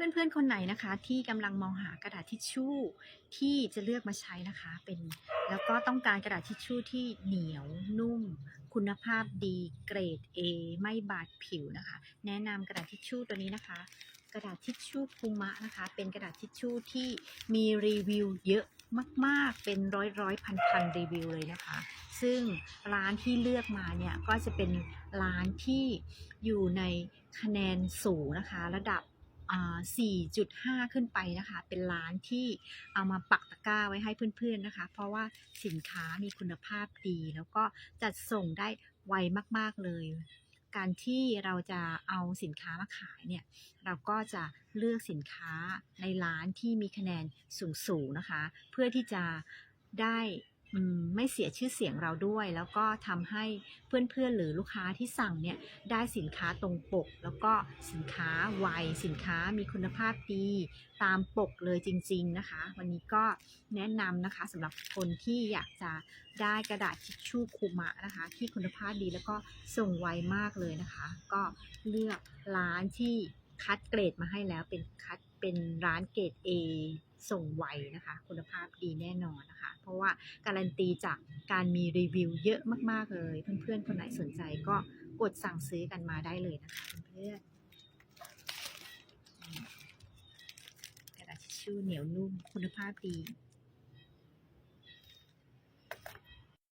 เพื่อนๆคนไหนนะคะ ที่กำลังมองหากระดาษทิชชู่ที่จะเลือกมาใช้นะคะ เป็นแล้วก็ต้องการกระดาษทิชชู่ที่เหนียวนุ่ม คุณภาพดีเกรด A ไม่บาดผิวนะคะ แนะนำกระดาษทิชชู่ตัวนี้นะคะ กระดาษทิชชู่พูมะนะคะ เป็นกระดาษทิชชู่ที่มีรีวิวเยอะมากๆ เป็นร้อยร้อยพันพันรีวิวเลยนะคะ ซึ่งร้านที่เลือกมาเนี่ยก็จะเป็นร้านที่อยู่ในคะแนนสูงนะคะ ระดับ 4.5 ขึ้นไปนะคะ เป็นร้านที่เอามาปักตะกร้าไว้ให้เพื่อนๆนะคะ เพราะว่าสินค้ามีคุณภาพดี แล้วก็จัดส่งได้ไวมากๆเลย การที่เราจะเอาสินค้ามาขายเนี่ย เราก็จะเลือกสินค้าในร้านที่มีคะแนนสูงๆนะคะ เพื่อที่จะได้ ไม่เสียชื่อเสียงเราด้วย แล้วก็ทำให้เพื่อนๆหรือลูกค้าที่สั่งเนี่ยได้สินค้าตรงปก แล้วก็สินค้าไวสินค้ามีคุณภาพดี ตามปกเลยจริง ๆนะคะ วันนี้ก็แนะนำนะคะสำหรับคนที่อยากจะได้กระดาษทิชชู่คุมะนะคะ ที่คุณภาพดีแล้วก็ส่งไวมากเลยนะคะ ก็เลือกร้านที่คัดเกรดมาให้แล้วเป็นคัดเป็นร้านเกรด A ส่งไวนะคะ คุณภาพดีแน่นอนนะคะ เพราะว่าการันตีจากการมีรีวิวเยอะมากๆเลย เพื่อนๆ คนไหนสนใจก็กดสั่งซื้อกันมาได้เลยนะคะเพื่อนๆกระดาษทิชชู่เหนียวนุ่มคุณภาพดี